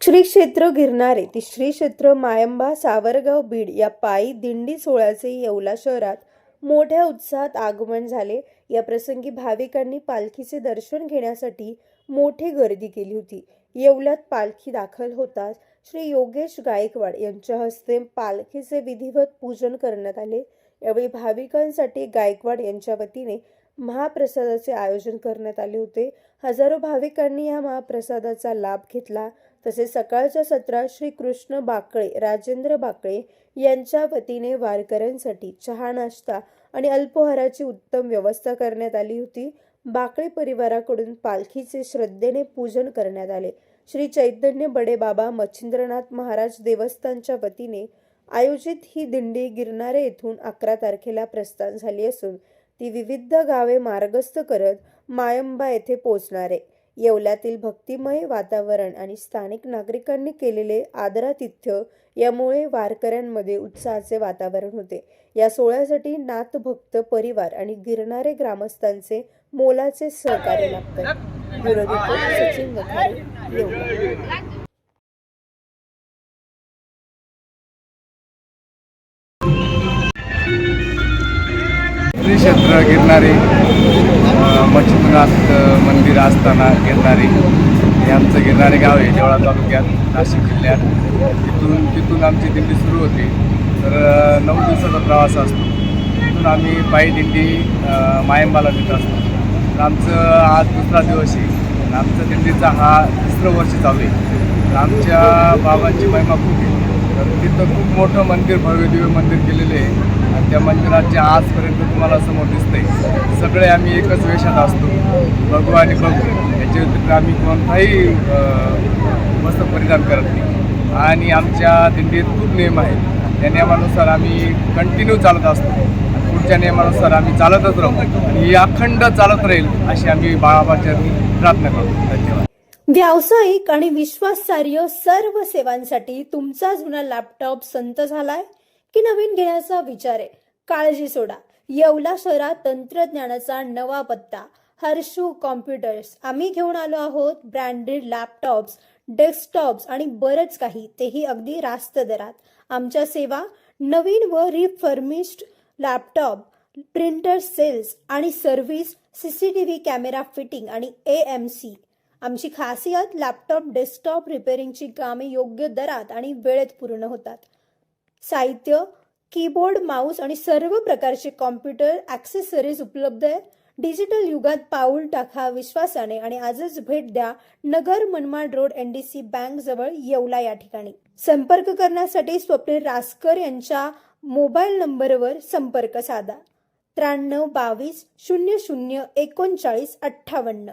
श्री क्षेत्र गिरणारे ती श्री क्षेत्र मायंबा सावरगाव बीड या पायी दिंडी सोहळ्याचे येवला शहरात मोठ्या उत्साहात आगमन झाले. या प्रसंगी भाविकांनी पालखीचे दर्शन घेण्यासाठी मोठी गर्दी केली होती. येवल्यात पालखी दाखल होताच श्री योगेश गायकवाड यांच्या हस्ते पालखीचे विधिवत पूजन करण्यात आले. यावेळी भाविकांसाठी गायकवाड यांच्या वतीने महाप्रसादाचे आयोजन करण्यात आले होते. हजारो भाविकांनी या महाप्रसादाचा लाभ घेतला. तसेच सकाळच्या सत्रात श्री कृष्ण बाकळे राजेंद्र बाकळे यांच्या वतीने वारकऱ्यांसाठी चहा नाश्ता आणि अल्पोहाराची उत्तम व्यवस्था करण्यात आली होती. बाकळे परिवाराकडून पालखीचे श्रद्धेने पूजन करण्यात आले. श्री चैतन्य बडे बाबा मच्छिंद्रनाथ महाराज देवस्थानच्या वतीने आयोजित ही दिंडी गिरणारे येथून अकरा तारखेला प्रस्थान झाली असून ती विविध गावे मार्गस्थ करत मायंबा येथे पोचणार आहे येवल्यातील भक्तिमय वातावरण आणि स्थानिक नागरिकांनी केलेले आदरातिथ्य यामुळे वारकऱ्यांमध्ये उत्साहाचे वातावरण होते. या सोहळ्यासाठी नाथभक्त परिवार आणि गिरणारे ग्रामस्थांचे मोलाचे सहकार्य लाभतात. सचिन क्षेत्र गिरणारी मच्छिंद्रनाथ मंदिर असताना गिरणारे हे आमचं गिरणारे गाव आहे देवळा तालुक्यात नाशिक जिल्ह्यात. तिथून तिथून आमची दिंडी सुरू होते. तर नऊ दिवसाचा प्रवास असतो. तिथून आम्ही पायी दिंडी मायंबाला देत असतो. तर आमचं आज दुसरा दिवस आहे. आमचं दिंडीचा हा तिसरं वर्ष चालू आहे. तर आमच्या बाबांची महिमा खूप आहे. तर तिथं खूप मोठं मंदिर भव्य दिव्य मंदिर केलेले आहे. आणि त्या मंदिराच्या आजपर्यंत तुम्हाला समोर दिसतंय. सगळे आम्ही एकच वेशात असतो. बघू आणि बघू. याच्या व्यतिरिक्त आम्ही कोणताही वस्त्र परिधान करत नाही. आणि आमच्या दिंडीत खूप नियम आहेत. त्या नियमानुसार आम्ही कंटिन्यू चालत असतो. पुढच्या नियमानुसार आम्ही चालतच राहू. आणि ही अखंड चालत राहील अशी आम्ही बाळाबाच्या प्रार्थना करतो. धन्यवाद. व्यावसायिक आणि विश्वासार्ह सर्व सेवांसाठी तुमचा जुना लॅपटॉप संत झालाय? की नवीन घेण्याचा विचार आहे? काळजी सोडा. येवला शहरात तंत्रज्ञानाचा नवा पत्ता. हर्षू कॉम्प्युटर्स. आम्ही घेऊन आलो आहोत ब्रँडेड लॅपटॉप्स डेस्कटॉप्स आणि बरंच काही. तेही अगदी रास्त दरात. आमच्या सेवा नवीन व रिफर्मिश्ड लॅपटॉप प्रिंटर सेल्स आणि सर्व्हिस सीसीटीव्ही कॅमेरा फिटिंग आणि ए एम सी आमची खासियत लॅपटॉप डेस्कटॉप रिपेअरिंगची कामे योग्य दरात आणि वेळेत पूर्ण होतात. साहित्य कीबोर्ड माऊस आणि सर्व प्रकारचे कॉम्प्युटर ॲक्सेसरीज उपलब्ध आहे डिजिटल युगात पाऊल टाका विश्वासाने आणि आजच भेट द्या Nagar Manmad road N D C bank जवळ येवला या ठिकाणी. संपर्क करण्यासाठी स्वप्नील रासकर यांच्या मोबाईल नंबरवर संपर्क साधा. त्र्याण्णव बावीस शून्य शून्य एकोणचाळीस अठ्ठावन्न.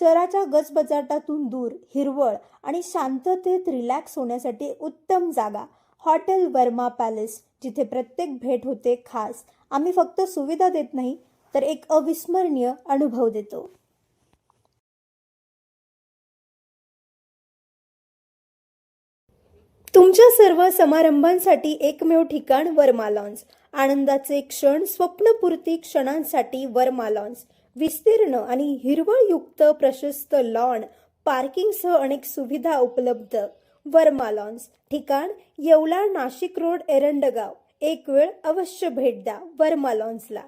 शहराच्या गजबजाटातून दूर हिरवळ आणि शांततेत रिलॅक्स होण्यासाठी उत्तम जागा हॉटेल वर्मा पॅलेस जिथे प्रत्येक भेट होते खास. आम्ही फक्त सुविधा देत नाही तर एक अविस्मरणीय अनुभव देतो. तुमच्या सर्व समारंभांसाठी एकमेव ठिकाण वर्मा लॉन्स. आनंदाचे क्षण स्वप्नपूर्ती क्षणांसाठी वर्मा लॉन्स. विस्तीर्ण आणि हिरवळयुक्त प्रशस्त लॉन पार्किंगसह अनेक सुविधा उपलब्ध. वर्मा लॉन्स ठिकाण येवला नाशिक रोड एरंडगाव. एक वेळ अवश्य भेट द्या वर्मा लॉन्सला